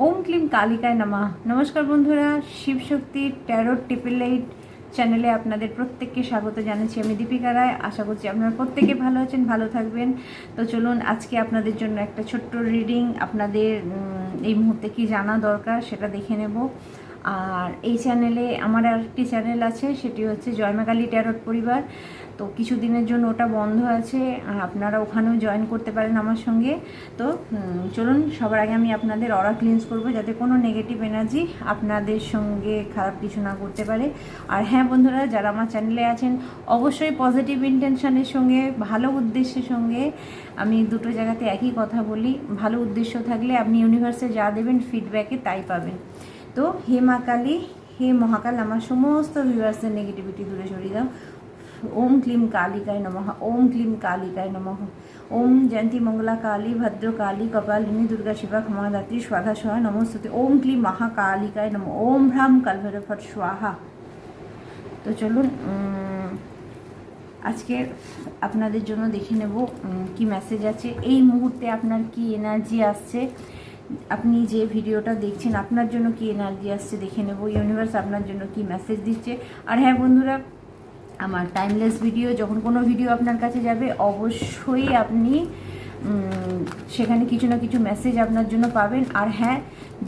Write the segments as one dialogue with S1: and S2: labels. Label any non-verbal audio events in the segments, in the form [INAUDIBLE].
S1: ওম claim কালিকায় নামা। নমস্কার বন্ধুরা, শিবশক্তি ট্যারোট টিপিল এইট চ্যানেলে আপনাদের প্রত্যেককে স্বাগত জানাচ্ছি আমি দীপিকা রায়। আশা করছি আপনারা প্রত্যেকে ভালো আছেন, ভালো থাকবেন। তো চলুন, আজকে আপনাদের জন্য একটা ছোট্ট রিডিং, আপনাদের এই মুহূর্তে কি জানা দরকার সেটা দেখে নেব। আর এই চ্যানেলে, আমার আরেকটি চ্যানেল আছে, সেটি হচ্ছে জয়মাকালী ট্যারট পরিবার। তো কিছুদিনের জন্য ওটা বন্ধ আছে আপনারা ওখানেও জয়েন করতে পারেন আমার সঙ্গে। তো চলুন, সবার আগে আমি আপনাদের অরা ক্লিনস করব যাতে কোনো নেগেটিভ এনার্জি আপনাদের সঙ্গে খারাপ কিছু না করতে পারে। আর হ্যাঁ বন্ধুরা, যারা আমার চ্যানেলে আছেন, অবশ্যই পজিটিভ ইন্টেনশনের সঙ্গে, ভালো উদ্দেশ্যের সঙ্গে আমি দুটো জায়গাতে একই কথা বলি। ভালো উদ্দেশ্য থাকলে আপনি ইউনিভার্সে যা দেবেন ফিডব্যাকে তাই পাবেন। তো, হে মা কালী, হে মহাকাল, আমার সমস্ত ভিউয়ার্সের নেগেটিভিটি দূরে সরিয়ে দাও। ওম ক্লিম কালিকায় নমঃ ওম ক্লিম কালিকায় নমঃ ওম জয়ন্তী মঙ্গলা কালী ভদ্র কালী কপালিনী দুর্গা শিবা ক্ষমাদাত্রী স্বাধা সোহা নমস্তুতে ওম ক্লিম মহাকালিকায় নম ওম ভ্রাম কালভৈর ফট স্বাহা তো চলুন আজকে আপনাদের জন্য দেখে নেব কি মেসেজ আছে। এই মুহূর্তে আপনার কি এনার্জি আসছে? আপনি যে ভিডিওটা দেখছেন, আপনার জন্য কি এনার্জি আসছে দেখে নেব। ইউনিভার্স আপনার জন্য কি মেসেজ দিচ্ছে। আর হ্যাঁ বন্ধুরা আমার টাইমলেস ভিডিও যখন কোনো ভিডিও আপনার কাছে যাবে, অবশ্যই আপনি সেখানে কিছু না কিছু মেসেজ আপনার জন্য পাবেন। আর হ্যাঁ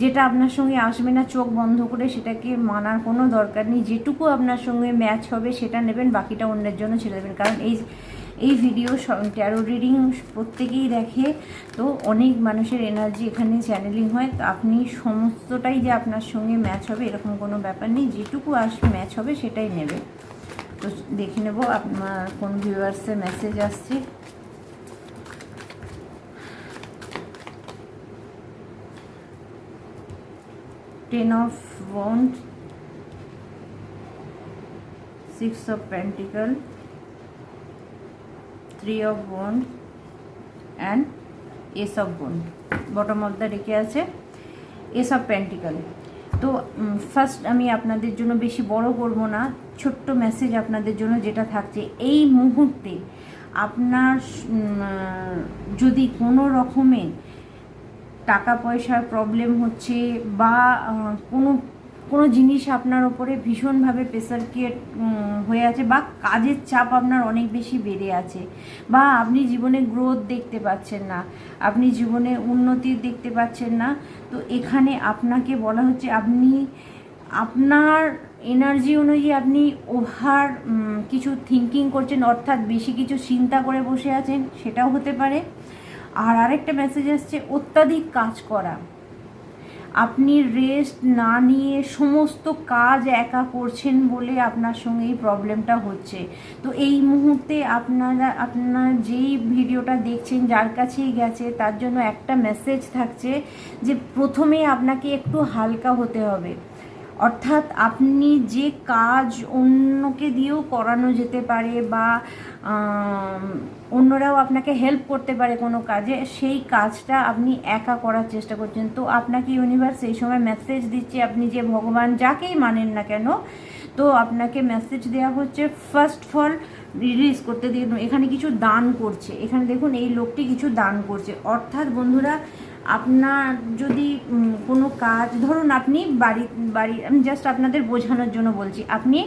S1: যেটা আপনার সঙ্গে আসবে না, চোখ বন্ধ করে সেটাকে মানার কোনো দরকার নেই। যেটুকু আপনার সঙ্গে ম্যাচ হবে, সেটা নেবেন, বাকিটা অন্যের জন্য ছেড়ে দেবেন। কারণ এই এই ভিডিও ট্যারো রিডিং প্রত্যেকেই দেখে। তো অনেক মানুষের এনার্জি এখানে চ্যানেলিং হয়। তো আপনি সমস্তটাই যে আপনার সঙ্গে ম্যাচ হবে, এরকম কোনো ব্যাপার নেই। যেটুকু আস ম্যাচ হবে, সেটাই নেবে তো দেখে নেব, আপনার কোন ভিউয়ার্সে মেসেজ আসছে। Ten of wand six of pentacle three of wand and ace of bone bottom of the রেখে আছে এস অফ পেন্টিকল তো ফার্স্ট আমি আপনাদের জন্য বেশি বড় করব না, ছোট্ট মেসেজ আপনাদের জন্য যেটা থাকছে, এই মুহূর্তে আপনার যদি কোনো রকমের টাকা পয়সার প্রবলেম হচ্ছে বা কোনো কোনো জিনিস আপনার ওপরে ভীষণভাবে প্রেসার ক্রিয়েট হয়ে আছে বা কাজের চাপ আপনার অনেক বেশি বেড়ে আছে বা আপনি জীবনে গ্রোথ দেখতে পাচ্ছেন না, আপনি জীবনে উন্নতি দেখতে পাচ্ছেন না, তো এখানে আপনাকে বলা হচ্ছে আপনি, আপনার এনার্জি অনুযায়ী আপনি ওভার কিছু থিঙ্কিং করছেন, অর্থাৎ বেশি কিছু চিন্তা করে বসে আছেন, সেটাও হতে পারে। আর আরেকটা মেসেজ আসছে, অত্যাধিক কাজ করা। আপনি রেস্ট না নিয়ে সমস্ত কাজ একা করছেন বলে আপনার সঙ্গে এই প্রবলেমটা হচ্ছে। তো এই মুহূর্তে আপনারা, আপনার যেই ভিডিওটা দেখছেন, যার কাছেই গেছে, তার জন্য একটা মেসেজ থাকছে যে প্রথমে আপনাকে একটু হালকা হতে হবে। অর্থাৎ আপনি যে কাজ অন্যকে দিয়েও করানো যেতে পারে বা অন্যরাও আপনাকে হেল্প করতে পারে কোনো কাজে, সেই কাজটা আপনি একা করার চেষ্টা করছেন। তো আপনাকে ইউনিভার্স এই সময় মেসেজ দিচ্ছে, আপনি যে ভগবান যাকেই মানেন না কেন, তো আপনাকে মেসেজ দেওয়া হচ্ছে ফার্স্ট ফল রিলিজ করতে দিয়ে এখানে কিছু দান করছে। এখানে দেখুন, এই লোকটি কিছু দান করছে। অর্থাৎ বন্ধুরা আপনার যদি কোনো কাজ, ধরুন আপনি বাড়ি বাড়ি, আমি জাস্ট আপনাদের বোঝানোর জন্য বলছি। আপনি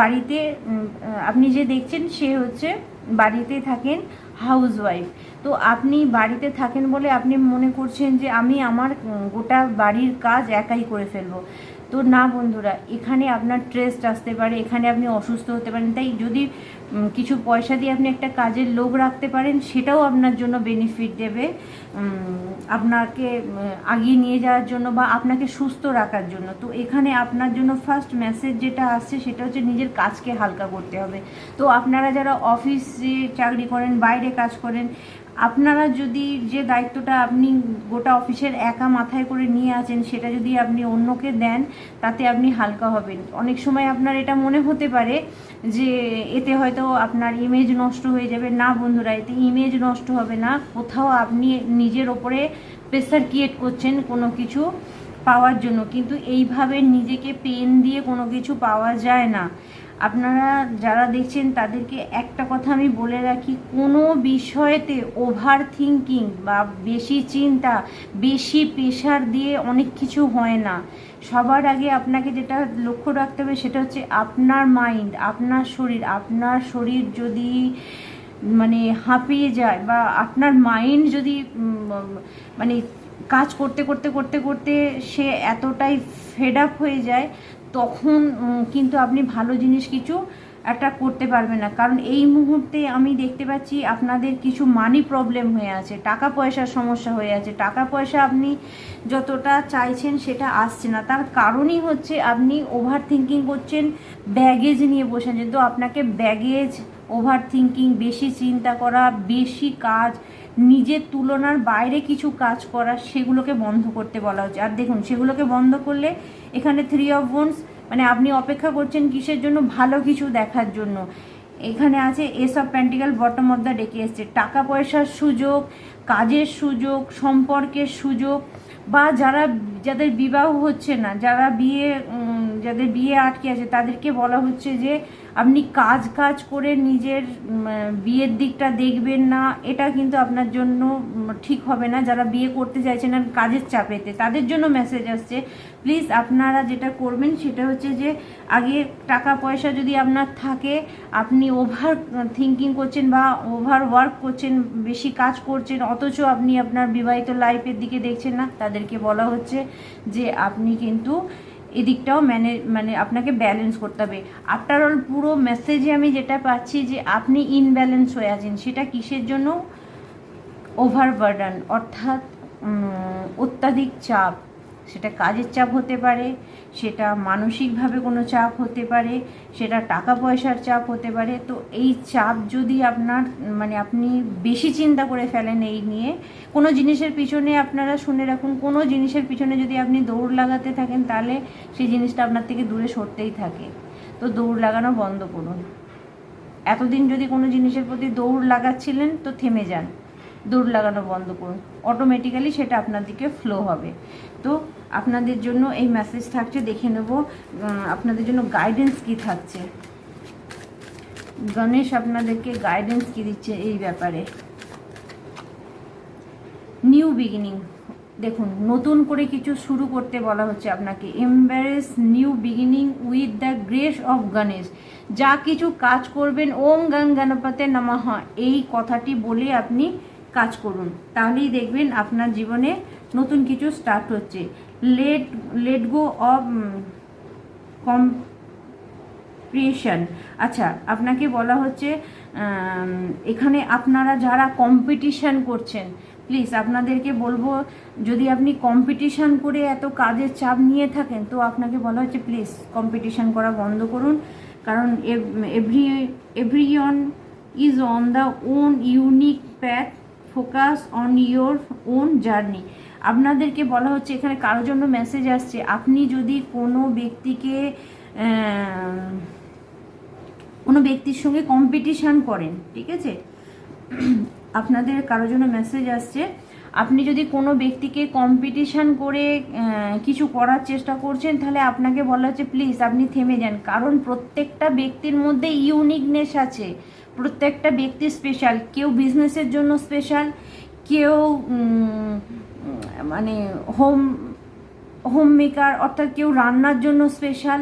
S1: বাড়িতে আপনি যে দেখছেন সে হচ্ছে বাড়িতে থাকেন হাউস ওয়াইফ তো আপনি বাড়িতে থাকেন বলে আপনি মনে করছেন যে আমি আমার গোটা বাড়ির কাজ একাই করে ফেলব। তো না বন্ধুরা, এখানে আপনার ট্রেস্ট আসতে পারে, এখানে আপনি অসুস্থ হতে পারেন। তাই যদি কিছু পয়সা দিয়ে আপনি একটা কাজের লোক রাখতে পারেন, সেটাও আপনার জন্য বেনিফিট দেবে। আপনাকে আগিয়ে নিয়ে যাওয়ার জন্য বা আপনাকে সুস্থ রাখার জন্য। তো এখানে আপনার জন্য ফার্স্ট মেসেজ যেটা আসছে, সেটা হচ্ছে নিজের কাজকে হালকা করতে হবে। তো আপনারা যারা অফিসে চাকরি করেন, বাইরে কাজ করেন আপনারা যদি যে দায়িত্বটা আপনি গোটা অফিসের একা মাথায় করে নিয়ে আছেন, সেটা যদি আপনি অন্যকে দেন, তাতে আপনি হালকা হবেন। অনেক সময় আপনার এটা মনে হতে পারে যে এতে হয়তো আপনার ইমেজ নষ্ট হয়ে যাবে। না বন্ধুরা, এতে ইমেজ নষ্ট হবে না। কোথাও আপনি নিজের ওপরে প্রেসার ক্রিয়েট করছেন কোনো কিছু পাওয়ার জন্য। কিন্তু এইভাবে নিজেকে পেন দিয়ে কোনো কিছু পাওয়া যায় না। আপনারা যারা দেখছেন, তাদেরকে একটা কথা আমি বলে রাখি, কোনো বিষয়েতে ওভার থিঙ্কিং বা বেশি চিন্তা, বেশি প্রেশার দিয়ে অনেক কিছু হয় না। সবার আগে আপনাকে যেটা লক্ষ্য রাখতে হবে, সেটা হচ্ছে আপনার মাইন্ড আপনার শরীর। আপনার শরীর যদি মানে হাঁপিয়ে যায় বা আপনার মাইন্ড যদি মানে কাজ করতে করতে করতে করতে সে এতটাই ফেড আপ হয়ে যায় তখন কিন্তু আপনি ভালো জিনিস কিছু একটা করতে পারবেন না। কারণ এই মুহূর্তে আমি দেখতে পাচ্ছি আপনাদের কিছু মানি প্রবলেম হয়ে আছে, টাকা পয়সার সমস্যা হয়ে আছে। টাকা পয়সা আপনি যতটা চাইছেন সেটা আসছে না। তার কারণই হচ্ছে আপনি ওভার থিঙ্কিং করছেন ব্যাগেজ নিয়ে বসে আছেন। তো আপনাকে ব্যাগেজ ওভার থিঙ্কিং বেশি চিন্তা করা, বেশি কাজ নিজের তুলনার বাইরে কিছু কাজ করা সেগুলোকে বন্ধ করতে বলা হচ্ছে। আর দেখুন, সেগুলোকে বন্ধ করলে এখানে থ্রি অফ বোনস মানে আপনি অপেক্ষা করছেন কিসের জন্য? ভালো কিছু দেখার জন্য। এখানে আছে এসব প্যান্টিক্যাল বটম অফ দ্য ডেকে এসছে। টাকা পয়সার সুযোগ, কাজের সুযোগ, সম্পর্কের সুযোগ, বা যারা, যাদের বিবাহ হচ্ছে না, যারা বিয়ে যাদের বিয়ে আটকে আছে, তাদেরকে বলা হচ্ছে যে আপনি কাজ কাজ করে নিজের বিয়ের দিকটা দেখবেন না, এটা কিন্তু আপনার জন্য ঠিক হবে না। যারা বিয়ে করতে চাইছেন আর কাজের চাপেতে, তাদের জন্য মেসেজ আসছে। প্লিজ আপনারা যেটা করবেন সেটা হচ্ছে যে, আগে টাকা, পয়সা যদি আপনার থাকে, আপনি ওভার থিঙ্কিং করছেন বা ওভার ওয়ার্ক করছেন, বেশি কাজ করছেন, অথচ আপনি আপনার বিবাহিত লাইফের দিকে দেখছেন না, তাদেরকে বলা হচ্ছে যে, আপনি কিন্তু এদিকটাও ম্যানে মানে আপনাকে ব্যালেন্স করতে হবে। আফটার অল পুরো মেসেজে আমি যেটা পাচ্ছি যে আপনি ইনব্যালেন্স হয়ে আছেন, সেটা কিসের জন্য? ওভারবার্ডান অর্থাৎ অত্যাধিক চাপ। সেটা কাজের চাপ হতে পারে, সেটা মানসিকভাবে কোনো চাপ হতে পারে, সেটা টাকা পয়সার চাপ হতে পারে। তো এই চাপ যদি আপনার মানে আপনি বেশি চিন্তা করে ফেলেন এই নিয়ে, কোনো জিনিসের পিছনে আপনারা শুনে রাখুন, কোনো জিনিসের পিছনে যদি আপনি দৌড় লাগাতে থাকেন, তাহলে সেই জিনিসটা আপনার থেকে দূরে সরতেই থাকে। তো দৌড় লাগানো বন্ধ করুন। এতদিন যদি কোনো জিনিসের প্রতি দৌড় লাগাচ্ছিলেন, তো থেমে যান। দৌড় লাগানো বন্ধ করুন। অটোমেটিক্যালি সেটা আপনার দিকে ফ্লো হবে। তো আপনাদের জন্য এই মেসেজ থাকছে, দেখে নেব আপনাদের জন্য গাইডেন্স কি থাকছে। গণেশ আপনাদেরকে গাইডেন্স কি দিচ্ছে এই ব্যাপারে। নিউ বিগিনিং দেখুন, নতুন করে কিছু শুরু করতে বলা হচ্ছে আপনাকে। Embrace new beginning with the grace of Ganesh যা কিছু কাজ করবেন, ওম গণ গণপতে নমঃ। এই কথাটি বলে আপনি কাজ করুন। তাহলেই দেখবেন আপনার জীবনে নতুন কিছু স্টার্ট হচ্ছে। Let let go of come creation আচ্ছা আপনাকে বলা হচ্ছে এখানে আপনারা যারা কম্পিটিশন করছেন প্লিজ আপনাদেরকে বলব, যদি আপনি কম্পিটিশন করে এত কাজের চাপ নিয়ে থাকেন, তো আপনাকে বলা হচ্ছে প্লিজ কম্পিটিশন করা বন্ধ করুন। কারণ every everyone is on the own unique path focus on your own journey আপনাদেরকে বলা হচ্ছে, এখানে কারোর জন্য মেসেজ আসছে, আপনি যদি কোনো ব্যক্তিকে কোনো ব্যক্তির সঙ্গে কম্পিটিশান করেন, ঠিক আছে? আপনাদের কারোর জন্য মেসেজ আসছে, আপনি যদি কোনো ব্যক্তিকে কম্পিটিশান করে কিছু করার চেষ্টা করছেন, তাহলে আপনাকে বলা হচ্ছে প্লিজ আপনি থেমে যান। কারণ প্রত্যেকটা ব্যক্তির মধ্যে ইউনিকনেস আছে। প্রত্যেকটা ব্যক্তি স্পেশাল কেউ বিজনেসের জন্য স্পেশাল কেউ মানে হোম হোম মেকার অর্থাৎ কেউ রান্নার জন্য স্পেশাল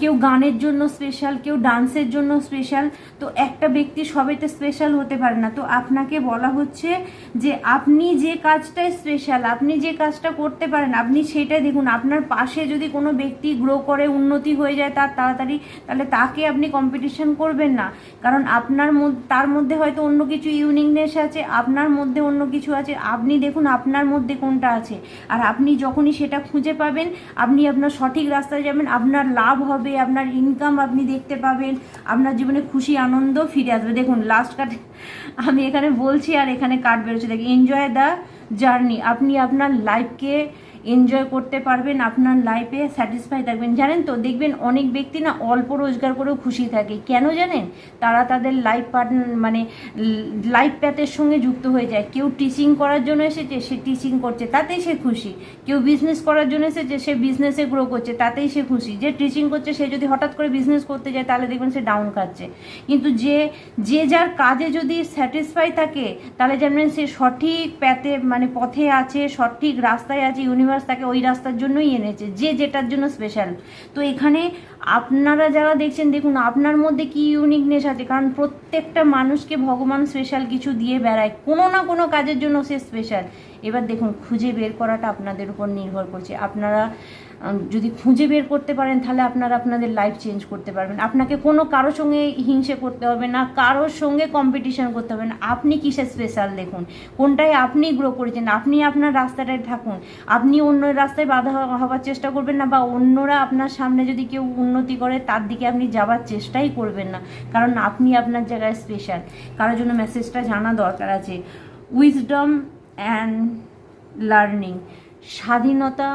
S1: কেউ গানের জন্য স্পেশাল কেউ ডান্সের জন্য স্পেশাল তো একটা ব্যক্তি সবাইতে স্পেশাল হতে পারে না। তো আপনাকে বলা হচ্ছে যে আপনি যে কাজটাই স্পেশাল আপনি যে কাজটা করতে পারেন, আপনি সেটাই দেখুন। আপনার পাশে যদি কোনো ব্যক্তি গ্রো করে, উন্নতি হয়ে যায় তার তাড়াতাড়ি, তাহলে তাকে আপনি কম্পিটিশন করবেন না। কারণ আপনার তার মধ্যে হয়তো অন্য কিছু ইউনিকনেস আছে, আপনার মধ্যে অন্য কিছু আছে। আপনি দেখুন আপনার মধ্যে কোনটা আছে। আর আপনি যখনই সেটা খুঁজে পাবেন, আপনি আপনার সঠিক রাস্তায় যাবেন, আপনার লাভ হবে, আপনার ইনকাম আপনি দেখতে পাবেন, আপনার জীবনে খুশি, আনন্দ ফিরে আসবে। দেখুন লাস্ট কাট [LAUGHS] আমি এখানে বলছি আর এখানে কাট বেরোচ্ছে। দেখি এনজয় দ্য জার্নি আপনি আপনার লাইফকে এনজয় করতে পারবেন, আপনার লাইফে স্যাটিসফাই থাকবেন। জানেন তো, দেখবেন অনেক ব্যক্তি না অল্প রোজগার করেও খুশি থাকে। কেন জানেন? তারা তাদের লাইফ পার্টনার মানে লাইফ প্যাথের সঙ্গে যুক্ত হয়ে যায়। কেউ টিচিং করার জন্য এসেছে, সে টিচিং করছে, তাতেই সে খুশি। কেউ বিজনেস করার জন্য এসেছে, সে বিজনেসে গ্রো করছে, তাতেই সে খুশি। যে টিচিং করছে, সে যদি হঠাৎ করে বিজনেস করতে যায়, তাহলে দেখবেন সে ডাউন খাচ্ছে। কিন্তু যে যে যার কাজে যদি স্যাটিসফাই থাকে, তাহলে জানবেন সে সঠিক প্যাথে মানে পথে আছে, সঠিক রাস্তায় আছে ইউনিভার্স তাকে ওই রাস্তার জন্যই এনেছে, যে যেটার জন্য স্পেশাল তো এখানে আপনারা যারা দেখছেন, দেখুন আপনার মধ্যে কি ইউনিকনেস আছে? কারণ প্রত্যেকটা মানুষকে ভগবান স্পেশাল কিছু দিয়ে বেড়ায়, কোনো না কোনো কাজের জন্য সে স্পেশাল এবার দেখুন, খুঁজে বের করাটা আপনাদের উপর নির্ভর করছে। আপনারা যদি খুঁজে বের করতে পারেন, তাহলে আপনারা আপনাদের লাইফ চেঞ্জ করতে পারবেন। আপনাকে কোনো কারোর সঙ্গে হিংসে করতে হবে না, কারোর সঙ্গে কম্পিটিশন করতে হবে না। আপনি কিসে স্পেশাল দেখুন? কোনটায় আপনি গ্রো করেছেন? আপনি আপনার রাস্তাটায় থাকুন। আপনি অন্য রাস্তায় বাধা হওয়ার চেষ্টা করবেন না, বা অন্যরা আপনার সামনে যদি কেউ উন্নতি করে, তার দিকে আপনি যাওয়ার চেষ্টাই করবেন না। কারণ আপনি আপনার জায়গায় স্পেশাল কারোর জন্য মেসেজটা জানা দরকার আছে। উইজডম অ্যান্ড লার্নিং স্বাধীনতা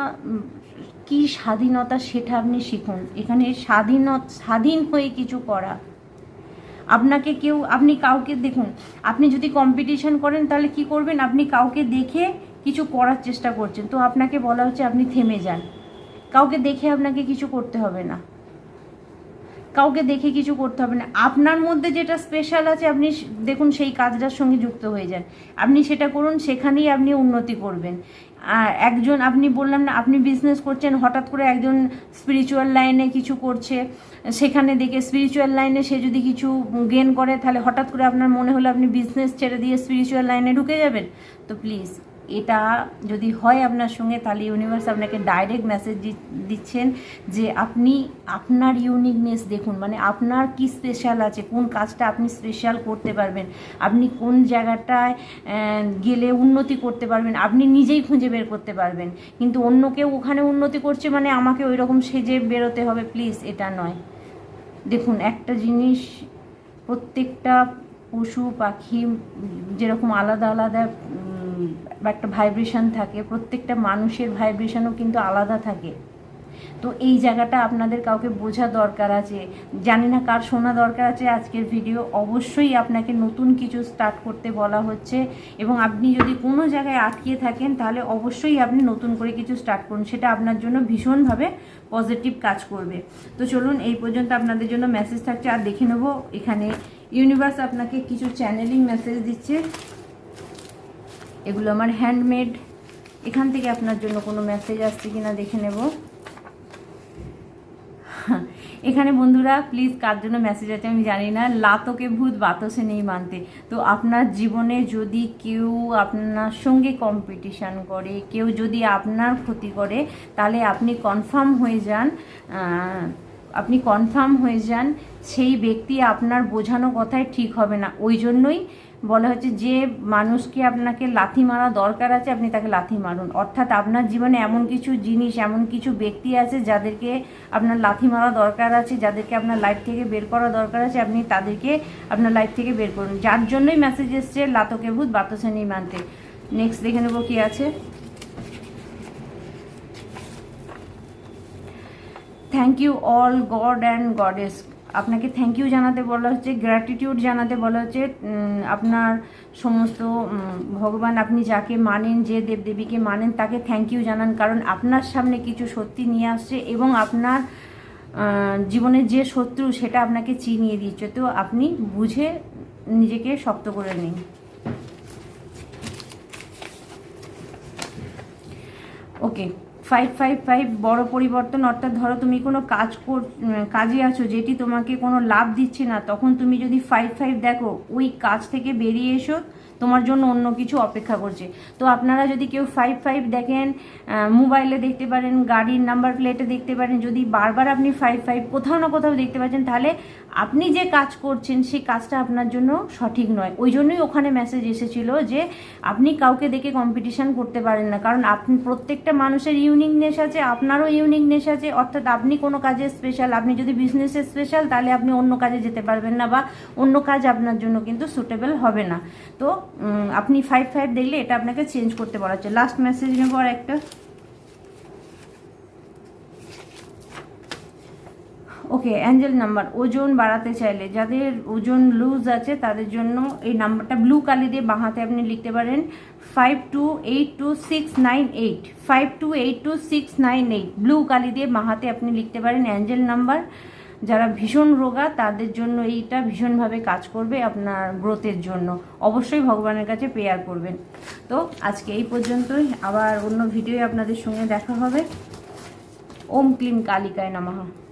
S1: কি স্বাধীনতা সেটা আপনি শিখুন। এখানে স্বাধীনত, স্বাধীন হয়ে কিছু করা। আপনাকে কেউ, আপনি কাউকে দেখুন, আপনি যদি কম্পিটিশন করেন তাহলে কি করবেন? আপনি কাউকে দেখে কিছু করার চেষ্টা করছেন। তো আপনাকে বলা হচ্ছে আপনি থেমে যান। কাউকে দেখে আপনাকে কিছু করতে হবে না। কাউকে দেখে কিছু করতে হবে না। আপনার মধ্যে যেটা স্পেশাল আছে, আপনি দেখুন সেই কাজটার সঙ্গে যুক্ত হয়ে যান। আপনি সেটা করুন, সেখানেই আপনি উন্নতি করবেন। একজন, আপনি বললাম না, আপনি বিজনেস করছেন, হঠাৎ করে একজন স্পিরিচুয়াল লাইনে কিছু করছে, সেখানে দেখে স্পিরিচুয়াল লাইনে সে যদি কিছু গেন করে, তাহলে হঠাৎ করে আপনার মনে হলো আপনি বিজনেস ছেড়ে দিয়ে স্পিরিচুয়াল লাইনে ঢুকে যাবেন? তো প্লিজ এটা যদি হয় আপনার সঙ্গে, তাহলে ইউনিভার্স আপনাকে ডাইরেক্ট মেসেজ দিচ্ছেন যে আপনি, আপনার ইউনিকনেস দেখুন। মানে আপনার কি স্পেশাল আছে? কোন কাজটা আপনি স্পেশাল করতে পারবেন? আপনি কোন জায়গাটায় গেলে উন্নতি করতে পারবেন? আপনি নিজেই খুঁজে বের করতে পারবেন। কিন্তু অন্য কেউ ওখানে উন্নতি করছে মানে আমাকে ওই রকম সেজে বেরোতে হবে। প্লিজ, এটা নয়। দেখুন, একটা জিনিস, প্রত্যেকটা পশু পাখি যেরকম আলাদা আলাদা একটা ভাইব্রেশান থাকে, প্রত্যেকটা মানুষের ভাইব্রেশানও কিন্তু আলাদা থাকে। তো এই জায়গাটা আপনাদের কাউকে বোঝা দরকার আছে, জানি না কার শোনা দরকার আছে আজকের ভিডিও অবশ্যই আপনাকে নতুন কিছু স্টার্ট করতে বলা হচ্ছে। এবং আপনি যদি কোনো জায়গায় আটকে থাকেন, তাহলে অবশ্যই আপনি নতুন করে কিছু স্টার্ট করুন, সেটা আপনার জন্য ভীষণভাবে পজিটিভ কাজ করবে। তো চলুন, এই পর্যন্ত আপনাদের জন্য মেসেজ থাকছে। আর দেখে নেব, এখানে ইউনিভার্স আপনাকে কিছু চ্যানেলিং মেসেজ দিচ্ছে। এগুলো আমার হ্যান্ডমেড এখান থেকে আপনার জন্য কোনো মেসেজ আসছে কি না দেখে নেব। এখানে বন্ধুরা প্লিজ কার জন্য মেসেজ আছে আমি জানি না। লাতকে ভূত, বাতসে নেই মানতে। তো আপনার জীবনে যদি কেউ আপনার সঙ্গে কম্পিটিশান করে, কেউ যদি আপনার ক্ষতি করে, তাহলে আপনি কনফার্ম হয়ে যান আপনি কনফার্ম হয়ে যান, সেই ব্যক্তি আপনার বোঝানো কথায় ঠিক হবে না। ওই জন্যই বলা হচ্ছে যে মানুষকে আপনাকে লাথি মারা দরকার আছে, আপনি তাকে লাথি মারুন। অর্থাৎ আপনার জীবনে এমন কিছু জিনিস, এমন কিছু ব্যক্তি আছে যাদেরকে আপনার লাথি মারা দরকার আছে, যাদেরকে আপনার লাইফ থেকে বের করা দরকার আছে, আপনি তাদেরকে আপনার লাইফ থেকে বের করুন। যার জন্যই মেসেজ এসছে, লাতকে ভূত নেই মানতে। নেক্সট দেখে নেব কি আছে। Thank you all god and goddess আপনাকে থ্যাংক ইউ জানাতে বলা হচ্ছে গ্র্যাটিটিউড জানাতে বলা হচ্ছে আপনার সমস্ত ভগবান আপনি যাকে মানেন যে দেবদেবীকে মানেন তাকে থ্যাংক ইউ জানান কারণ আপনার সামনে কিছু সত্যি নিয়ে আসছে এবং আপনার আহ, জীবনের যে শত্রু সেটা আপনাকে চিনিয়ে দিচ্ছে। তো আপনি বুঝে নিজেকে শক্ত করে নিন। ওকে ফাইভ ফাইভ ফাইভ বড় পরিবর্তন, অর্থাৎ ধরো তুমি কোনো কাজ কর কাজে আছো যেটি তোমাকে কোনো লাভ দিচ্ছে না, তখন তুমি যদি ফাইভ ফাইভ দেখো, ওই কাজ থেকে বেরিয়ে এসো তোমার জন্য অন্য কিছু অপেক্ষা করছে। তো আপনারা যদি কেউ ফাইভ ফাইভ দেখেন মোবাইলে দেখতে পারেন, গাড়ির নাম্বার প্লেটে দেখতে পারেন, যদি বারবার আপনি ফাইভ ফাইভ কোথাও না কোথাও দেখতে পাচ্ছেন, তাহলে আপনি যে কাজ করছেন, সেই কাজটা আপনার জন্য সঠিক নয়। ওই জন্যই ওখানে মেসেজ এসেছিল যে আপনি কাউকে দেখে কম্পিটিশন করতে পারেন না। কারণ আপনি প্রত্যেকটা মানুষের ইউনিকনেস আছে, আপনারও ইউনিকনেস আছে। অর্থাৎ আপনি কোনো কাজে স্পেশাল আপনি যদি বিজনেসে স্পেশাল তাহলে আপনি অন্য কাজে যেতে পারবেন না বা অন্য কাজ আপনার জন্য কিন্তু সুটেবল হবে না। তো আপনি ফাইভ ফাইভ দেখলে এটা আপনাকে চেঞ্জ করতে পারা হচ্ছে। লাস্ট মেসেজ নেব আর একটা। ওকে অ্যাঞ্জেল নাম্বার ওজন বাড়াতে চাইলে। যাদের ওজন লুজ আছে, তাদের জন্য এই নাম্বারটা ব্লু কালি দিয়ে বাঁহাতে আপনি লিখতে পারেন। Five two eight two six nine eight five two eight two six nine eight blue কালি দিয়ে বাঁহাতে আপনি লিখতে পারেন অ্যাঞ্জেল নাম্বার যারা ভীষণ রোগা, তাদের জন্য এইটা ভীষণভাবে কাজ করবে আপনার গ্রোথের জন্য। অবশ্যই ভগবানের কাছে প্রেয়ার করবেন। তো আজকে এই পর্যন্তই। আবার অন্য ভিডিও আপনাদের সঙ্গে দেখা হবে। ওম ক্লিম কালিকায় নমঃ।